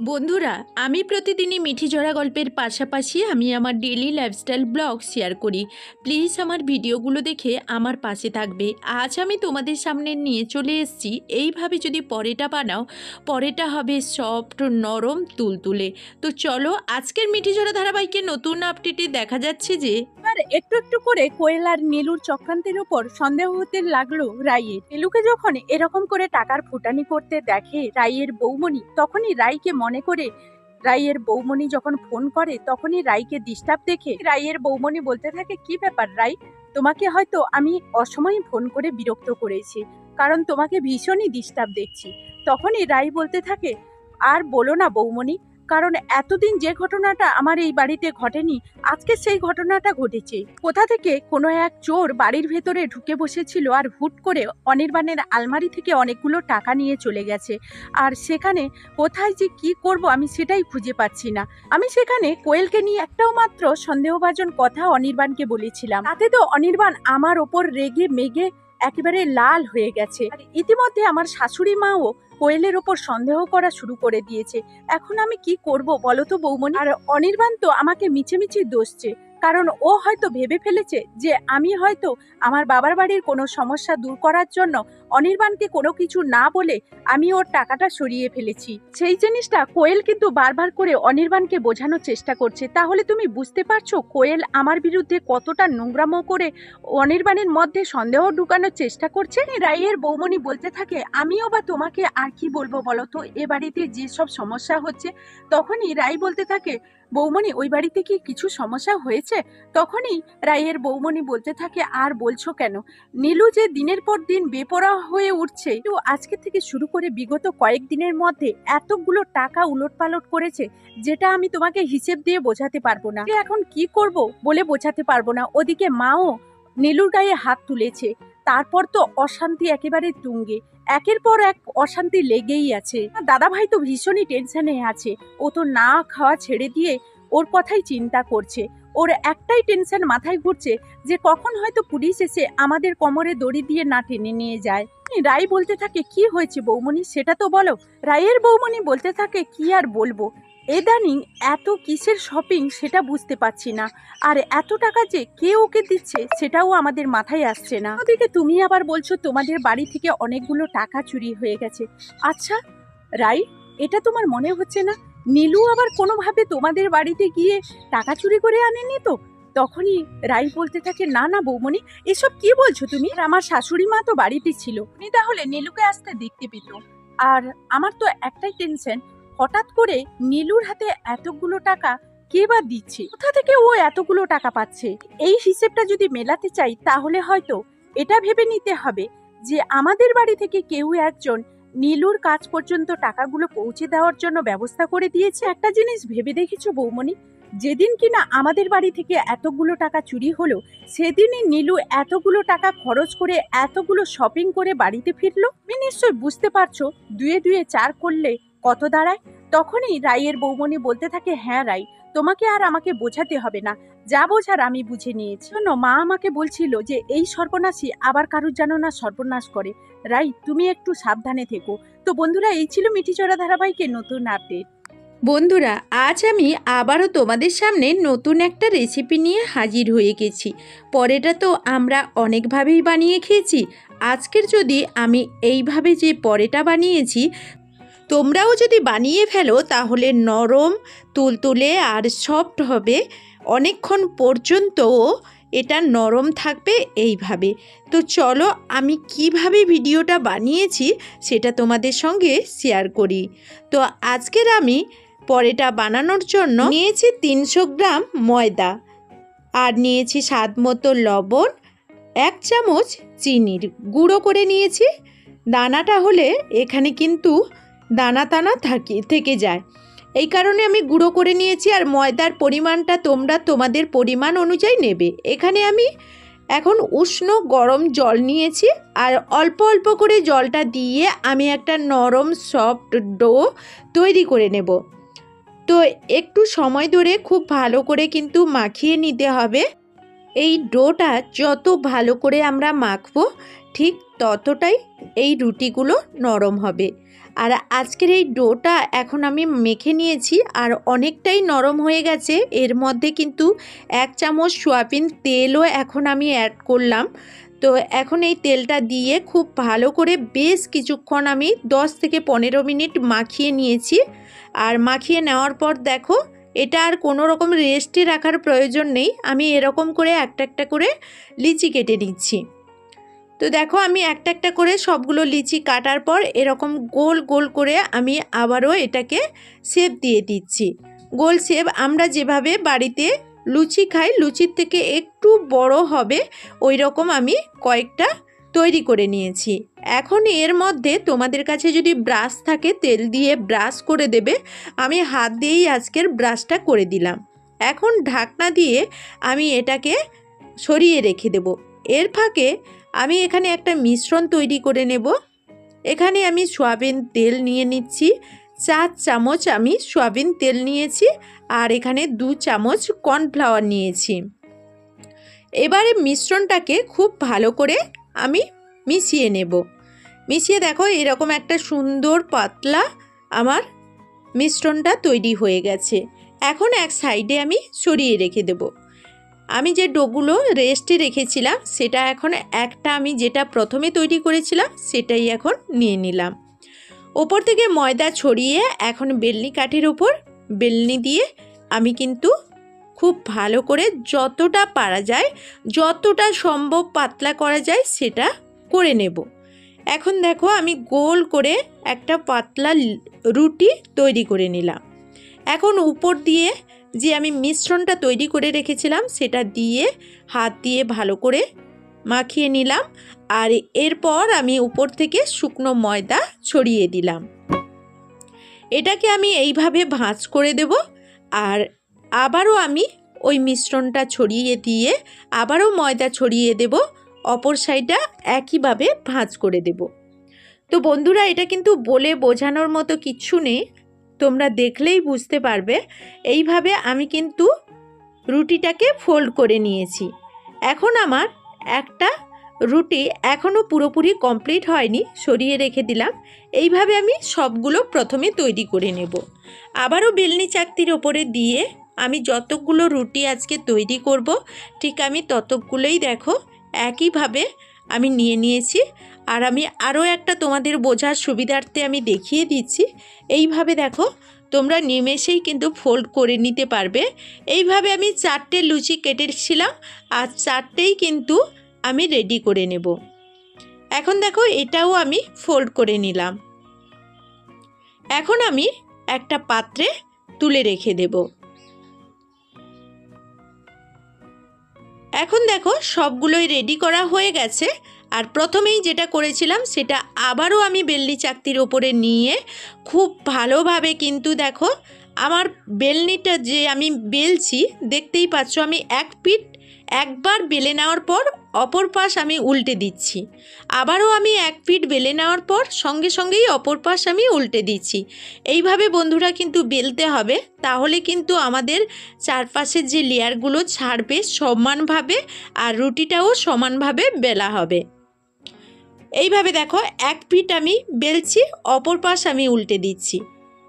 বন্ধুরা, আমি প্রতিদিনই মিঠি জোড়া গল্পের পাশাপাশি আমি আমার ডেলি লাইফস্টাইল ব্লগ শেয়ার করি। প্লিজ আমার ভিডিওগুলো দেখে আমার পাশে থাকবে। আজ আমি তোমাদের সামনে নিয়ে চলে এসেছি। এইভাবে যদি পরেটা বানাও, পরেটা হবে সফট নরম, তুলতুলে। তো চলো, আজকের মিঠি জোড়া ধারাবাহিকের নতুন আপডেটে দেখা যাচ্ছে যে আর একটু একটু করে কোয়েল আর নীলুর চক্রান্তের উপর সন্দেহ হতে লাগল রাইয়ের। নীলুকে যখন এরকম করে টাকার ফুটানি করতে দেখে রাইয়ের বৌমণি, তখনই রাইকে মনে করে রাইয়ের বৌমণি যখন ফোন করে, তখনই রাইকে ডিস্টার্ব দেখে রাইয়ের বৌমণি বলতে থাকে, কি ব্যাপার রাই? তোমাকে হয়তো আমি অসময়ে ফোন করে বিরক্ত করেছি, কারণ তোমাকে ভীষণই ডিস্টার্ব দেখছি। তখনই রাই বলতে থাকে, আর বলো না বৌমণি কারণ এতদিন যে ঘটনাটা আমার এই বাড়িতে ঘটেনি, আজকে সেই ঘটনাটা ঘটেছে। কোথা থেকে কোনো এক চোর বাড়ির ভেতরে ঢুকে বসেছিল আর হুট করে অনির্বাণের আলমারি থেকে অনেকগুলো টাকা নিয়ে চলে গেছে। আর সেখানে কোথায় যে কি করব আমি সেটাই খুঁজে পাচ্ছি না। আমি সেখানে কোয়েলকে নিয়ে একটাও মাত্র সন্দেহভাজন কথা অনির্বাণকে বলেছিলাম। তাতে তো অনির্বাণ আমার ওপর রেগে মেগে একেবারে লাল হয়ে গেছে। ইতিমধ্যে আমার শাশুড়ি মাও কোয়েলের ওপর সন্দেহ করা শুরু করে দিয়েছে। এখন আমি কি করব বলো তো বৌমনি? আর অনির্বাণ তো আমাকে মিছে মিছে দোষছে। কারণ ও হয়তো ভেবে ফেলেছে যে আমি হয়তো আমার বাবার বাড়ির কোনো সমস্যা দূর করার জন্য অনির্বাণকে কোনো কিছু না বলে আমি ওর টাকাটা সরিয়ে ফেলেছি। সেই জিনিসটা কোয়েল কিন্তু বারবার করে অনির্বাণকে বোঝানোর চেষ্টা করছে। তাহলে তুমি বুঝতে পারছ কোয়েল আমার বিরুদ্ধে কতটা নোংরামো করে অনির্বাণের মধ্যে সন্দেহ ঢুকানোর চেষ্টা করছে? রাইয়ের বৌমনি বলতে থাকে, আমিও বা তোমাকে আর কি বলব বলো তো? এ বাড়িতে যেসব সমস্যা হচ্ছে, তখনই রাই বলতে থাকে বৌমনি ওই বাড়িতে কি কিছু সমস্যা হয়েছে? তখনই রায়ের বৌমনি বলতে থাকে, আর বলছো কেন? নীলু যে দিনের পর দিন বেপরা হয়ে উঠছে তো আজকে থেকে শুরু করে বিগত কয়েকদিনের মধ্যে এতগুলো টাকা উলটপালট করেছে, যেটা আমি তোমাকে হিসেব দিয়ে বোঝাতে পারব না। এখন কি করব বলে বোঝাতে পারব না। ওদিকে মাও নীলুর গায়ে হাত তুলেছে। তারপর তো অশান্তি একেবারে তুঙ্গে। একের পর এক অশান্তি লেগেই আছে। দাদা ভাই তো ভীষণই টেনশনে আছে। ও তো না খাওয়া ছেড়ে দিয়ে ওর কথাই চিন্তা করছে। ওর একটাই টেনশন মাথায় ঘুরছে যে কখন হয়তো পুলিশ এসে আমাদের কোমরে দড়ি দিয়ে না টেনে নিয়ে যায়। রাই বলতে থাকে, কি হয়েছে বৌমনি? সেটা তো বলো। রায়ের বৌমনি বলতে থাকে, কি আর বলব? এদানিং এত কিসের শপিং সেটা বুঝতে পারছি না। আর এত টাকা যে কে ওকে দিচ্ছে সেটাও আমাদের মাথায় আসছে না। ওদিকে তুমি আবার বলছো তোমাদের বাড়ি থেকে অনেকগুলো টাকা চুরি হয়ে গেছে। আচ্ছা রাই, এটা তোমার মনে হচ্ছে না? নীলু আবার কোনোভাবে তোমাদের বাড়িতে গিয়ে টাকা চুরি করে আনেনি তো? তখনই রাই বলতে থাকে, না না বৌমনি এসব কি বলছো তুমি? আমার শাশুড়ি মা তো বাড়িতে ছিল। তাহলে নীলুকে আসতে দেখতে পেত। আর আমার তো একটাই টেনশন হঠাৎ করে নীলুর হাতে এতগুলো টাকা কে বা দিচ্ছে? কোথা থেকে ও এতগুলো টাকা পাচ্ছে? এই হিসেবটা যদি মেলাতে চাই, তাহলে হয়তো এটা ভেবে নিতে হবে যে আমাদের বাড়ি থেকে কেউ একজন নীলুর কাজ পর্যন্ত টাকাগুলো পৌঁছে দেওয়ার জন্য ব্যবস্থা করে দিয়েছে। একটা জিনিস ভেবে দেখেছ বৌমনি যেদিন কিনা আমাদের বাড়ি থেকে এতগুলো টাকা চুরি হলো, সেদিনই নীলু এতগুলো টাকা খরচ করে এতগুলো শপিং করে বাড়িতে ফিরলো? তুমি নিশ্চয় বুঝতে পারছ, দুয়ে দুয়ে চার করলে কত দাঁড়ায়? তখনই রাইয়ের বৌমনি বলতে থাকে হ্যাঁ রাই, তোমাকে আর আমাকে বোঝাতে হবে না। যা বোঝার আমি বুঝে নিয়েছি। শোনো, মা আমাকে বলছিল যে, এই সর্বনাশী আবার কারুর যেন না সর্বনাশ করে। রাই, তুমি একটু সাবধানে থেকো। তো বন্ধুরা, এই ছিল মিঠিচড়া ধারাবাহিকের নতুন আপডেট। বন্ধুরা, আজ আমি আবারও তোমাদের সামনে নতুন একটা রেসিপি নিয়ে হাজির হয়ে গেছি। পরেটা তো আমরা অনেকভাবেই বানিয়ে খেয়েছি। আজকের যদি আমি এইভাবে যে পরেটা বানিয়েছি তোমরাও যদি বানিয়ে ফেলো, তাহলে নরম, তুলতুলে আর সফট হবে। অনেকক্ষণ পর্যন্তও এটা নরম থাকবে এইভাবে। তো চলো, আমি কীভাবে ভিডিওটা বানিয়েছি সেটা তোমাদের সঙ্গে শেয়ার করি। তো আজকের আমি পরেটা বানানোর জন্য নিয়েছি তিনশো গ্রাম ময়দা আর নিয়েছি স্বাদ মতো লবণ, এক চামচ চিনির গুঁড়ো করে নিয়েছি। দানাটা হলে এখানে কিন্তু দানা টানা থাকে, থেকে যায়। এই কারণে আমি গুঁড়ো করে নিয়েছি আর ময়দার পরিমাণটা তোমরা তোমাদের পরিমাণ অনুযায়ী নেবে। এখানে আমি এখন উষ্ণ গরম জল নিয়েছি আর অল্প অল্প করে জলটা দিয়ে আমি একটা নরম সফট ডো তৈরি করে নেব। তো একটু সময় ধরে খুব ভালো করে কিন্তু মাখিয়ে নিতে হবে। এই ডোটা যত ভালো করে আমরা মাখবো, ঠিক ততটাই এই রুটিগুলো নরম হবে। আর আজকের এই ডোটা এখন আমি মেখে নিয়েছি আর অনেকটাই নরম হয়ে গেছে। এর মধ্যে কিন্তু এক চামচ সোয়াবিন তেলও এখন আমি অ্যাড করলাম। তো এখন এই তেলটা দিয়ে খুব ভালো করে বেশ কিছুক্ষণ আমি 10 থেকে পনেরো মিনিট মাখিয়ে নিয়েছি। আর মাখিয়ে নেওয়ার পর দেখো, এটা আর কোনো রকম রেস্টে রাখার প্রয়োজন নেই। আমি এরকম করে একটা একটা করে লিচি কেটে নিচ্ছি। তো দেখো আমি একটা একটা করে সবগুলো লিচি কাটার পর এরকম গোল গোল করে আমি আবারও এটাকে শেপ দিয়ে দিচ্ছি। গোল শেপ আমরা যেভাবে বাড়িতে লুচি খাই, লুচির থেকে একটু বড় হবে ওই রকম আমি কয়েকটা তৈরি করে নিয়েছি। এখন এর মধ্যে তোমাদের কাছে যদি ব্রাশ থাকে, তেল দিয়ে ব্রাশ করে দেবে, আমি হাত দিয়েই আজকের ব্রাশটা করে দিলাম। এখন ঢাকনা দিয়ে আমি এটাকে সরিয়ে রেখে দেব। এর ফাঁকে আমি এখানে একটা মিশ্রণ তৈরি করে নেব। এখানে আমি সয়াবিন তেল নিয়ে নিচ্ছি, চার চামচ আমি সয়াবিন তেল নিয়েছি আর এখানে দু চামচ কর্নফ্লাওয়ার নিয়েছি। এবারে মিশ্রণটাকে খুব ভালো করে আমি মিশিয়ে নেব। মিশিয়ে দেখো এরকম একটা সুন্দর পাতলা আমার মিশ্রণটা তৈরি হয়ে গেছে। এখন এক সাইডে আমি সরিয়ে রেখে দেব। আমি যে ডোগুলো রেস্টে রেখেছিলাম, সেটা এখন একটা আমি যেটা প্রথমে তৈরি করেছিলাম, সেটাই এখন নিয়ে নিলাম। ওপর থেকে ময়দা ছড়িয়ে এখন বেলনি কাঠের উপর বেলনি দিয়ে আমি কিন্তু খুব ভালো করে যতটা পারা যায়, যতটা সম্ভব পাতলা করা যায়, সেটা করে নেব। এখন দেখো আমি গোল করে একটা পাতলা রুটি তৈরি করে নিলাম। এখন উপর দিয়ে যে আমি মিশ্রণটা তৈরি করে রেখেছিলাম, সেটা দিয়ে হাত দিয়ে ভালো করে মাখিয়ে নিলাম আর এরপর আমি উপর থেকে শুকনো ময়দা ছড়িয়ে দিলাম। এটাকে আমি এইভাবে ভাঁজ করে দেব আর আবারও আমি ওই মিশ্রণটা ছড়িয়ে দিয়ে আবারও ময়দা ছড়িয়ে দেব, অপর সাইডটা একইভাবে ভাঁজ করে দেব। তো বন্ধুরা, এটা কিন্তু বলে বোঝানোর মতো কিচ্ছু নেই। তোমরা দেখলেই বুঝতে পারবে। এইভাবে আমি কিন্তু রুটিটাকে ফোল্ড করে নিয়েছি। এখন আমার একটা রুটি এখনও পুরোপুরি কমপ্লিট হয়নি, সরিয়ে রেখে দিলাম। এইভাবে আমি সবগুলো প্রথমে তৈরি করে নেব। আবারও বেলনি চাকতির ওপরে দিয়ে আমি যতগুলো রুটি আজকে তৈরি করব, ঠিক আমি ততগুলোই দেখো, একইভাবে আমি নিয়ে নিয়েছি। আর আমি আরও একটা তোমাদের বোঝার সুবিধার্থে আমি দেখিয়ে দিচ্ছি। এইভাবে দেখো, তোমরা নিমেষেই কিন্তু ফোল্ড করে নিতে পারবে। এইভাবে আমি চারটে লুচি কেটেছিলাম, আর চারটেই কিন্তু আমি রেডি করে নেব। এখন দেখো, এটাও আমি ফোল্ড করে নিলাম। এখন আমি একটা পাত্রে তুলে রেখে দেব। এখন দেখো, সবগুলোই রেডি করা হয়ে গেছে। আর প্রথমেই যেটা করেছিলাম, সেটা আবারও আমি বেলনি চাকতির ওপরে নিয়ে খুব ভালোভাবে কিন্তু দেখো আমার বেলনিটা যে আমি বেলছি, দেখতেই পাচ্ছ আমি এক পিঠ একবার বেলে নেওয়ার পর অপর পাশ আমি উল্টে দিচ্ছি। আবারও আমি এক পিঠ বেলে নেওয়ার পর সঙ্গে সঙ্গেই অপর পাশ আমি উল্টে দিচ্ছি। এইভাবে বন্ধুরা কিন্তু বেলতে হবে, তাহলে কিন্তু আমাদের চারপাশের যে লেয়ারগুলো ছাড়বে সমানভাবে আর রুটিটাও সমানভাবে বেলা হবে। এইভাবে দেখো, এক পিঠ আমি বেলছি, অপর পাশ আমি উল্টে দিচ্ছি।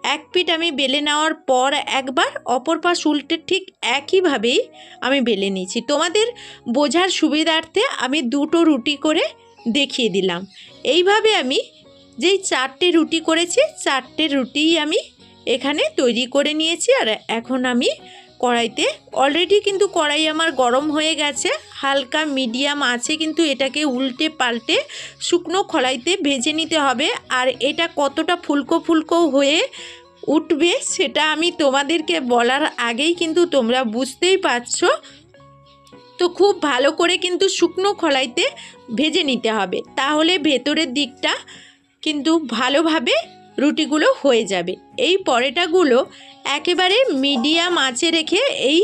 এক পিঠ আমি বেলে নেওয়ার পর একবার, অপর পাশ উল্টে ঠিক একইভাবেই আমি বেলে নিয়েছি তোমাদের বোঝার সুবিধার্থে আমি দুটো রুটি করে দেখিয়ে দিলাম। এইভাবে আমি যেই চারটে রুটি করেছি, চারটে রুটিই আমি এখানে তৈরি করে নিয়েছি। আর এখন আমি কড়াইতে। অলরেডি কিন্তু কড়াই আমার গরম হয়ে গেছে। হালকা মিডিয়াম আছে কিন্তু এটাকে উল্টে পাল্টে শুকনো খড়াইতে ভেজে নিতে হবে। আর এটা কতটা ফুলকো ফুলকো হয়ে উঠবে সেটা আমি তোমাদেরকে বলার আগেই কিন্তু তোমরা বুঝতেই পারছ। তো খুব ভালো করে কিন্তু শুকনো খড়াইতে ভেজে নিতে হবে। তাহলে ভেতরের দিকটা কিন্তু ভালোভাবে রুটিগুলো হয়ে যাবে। এই পরোটাগুলো একেবারে মিডিয়াম আঁচে রেখে এই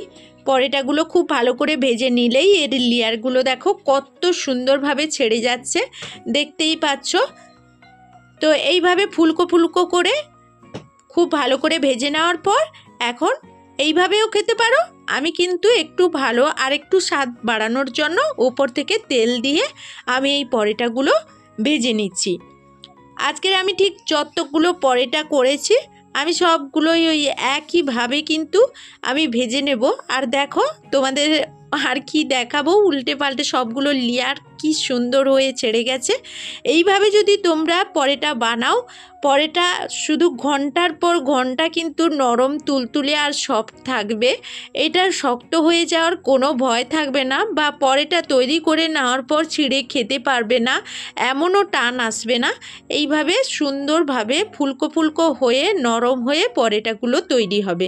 পরোটাগুলো খুব ভালো করে ভেজে নিলেই এর লেয়ারগুলো দেখো কত সুন্দরভাবে ছেড়ে যাচ্ছে, দেখতেই পাচ্ছ? তো এইভাবে ফুলকো ফুলকো করে খুব ভালো করে ভেজে নেওয়ার পর এখন এইভাবেও খেতে পারো। আমি কিন্তু একটু ভালো আর একটু স্বাদ বাড়ানোর জন্য ওপর থেকে তেল দিয়ে আমি এই পরোটাগুলো ভেজে নিচ্ছি। আজকের আমি ঠিক যতগুলো পরেটা করেছি, আমি সবগুলোই ওই একইভাবে কিন্তু আমি ভেজে নেব। আর দেখো তোমাদের আর কি দেখাবো? উল্টে পাল্টে সবগুলো লেয়ার কি সুন্দর হয়ে ছেড়ে গেছে। এইভাবে যদি তোমরা পরেটা বানাও, পরেটা শুধু ঘণ্টার পর ঘণ্টা কিন্তু নরম তুলতুলে আর সফট থাকবে। এটা শক্ত হয়ে যাওয়ার কোনো ভয় থাকবে না বা পরেটা তৈরি করে নেওয়ার পর ছিঁড়ে খেতে পারবে না, এমনও টান আসবে না। এইভাবে সুন্দরভাবে ফুলকো ফুলকো হয়ে, নরম হয়ে পরেটাগুলো তৈরি হবে।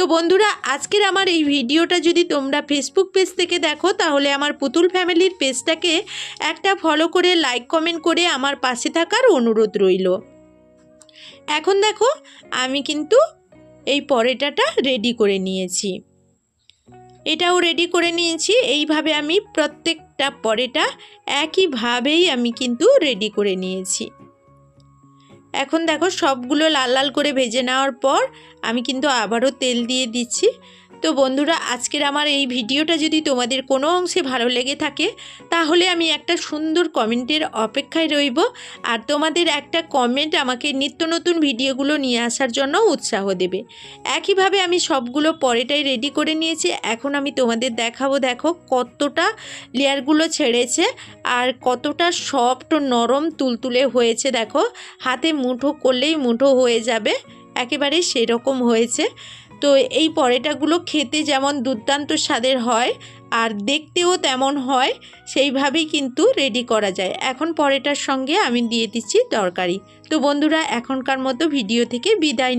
তো বন্ধুরা, আজকের আমার এই ভিডিওটা যদি তোমরা ফেসবুক পেজ থেকে দেখো, তাহলে আমার পুতুল ফ্যামিলির পেজটাকে একটা ফলো করে লাইক কমেন্ট করে আমার পাশে থাকার অনুরোধ রইল। এখন দেখো, আমি কিন্তু এই পরেটাটা রেডি করে নিয়েছি। এটাও রেডি করে নিয়েছি, এইভাবে আমি প্রত্যেকটা পরেটা একইভাবেই আমি কিন্তু রেডি করে নিয়েছি। এখন দেখো সবগুলো লাল লাল করে ভেজে নেওয়ার পর আমি কিন্তু আবারও তেল দিয়ে দিচ্ছি। তো বন্ধুরা, আজকের আমার এই ভিডিওটা যদি তোমাদের কোনো অংশে ভালো লেগে থাকে, তাহলে আমি একটা সুন্দর কমেন্টের অপেক্ষায় রইব। আর তোমাদের একটা কমেন্ট আমাকে নিত্য নতুন ভিডিওগুলো নিয়ে আসার জন্য উৎসাহ দেবে। একইভাবে আমি সবগুলো পরেটাই রেডি করে নিয়েছি। এখন আমি তোমাদের দেখাবো, দেখো কতটা লেয়ারগুলো ছেড়েছে আর কতটা সফট নরম, তুলতুলে হয়েছে। দেখো, হাতে মুঠো করলেই মুঠো হয়ে যাবে। একেবারে সেরকম হয়েছে। তো এই পরেটাগুলো খেতে যেমন দুর্দান্ত স্বাদের হয় আর দেখতেও তেমন হয়, সেইভাবেই কিন্তু রেডি করা যায়। এখন পরেটার সঙ্গে আমি দিয়ে দিচ্ছি তরকারি। তো বন্ধুরা, এখনকার মতো ভিডিও থেকে বিদায়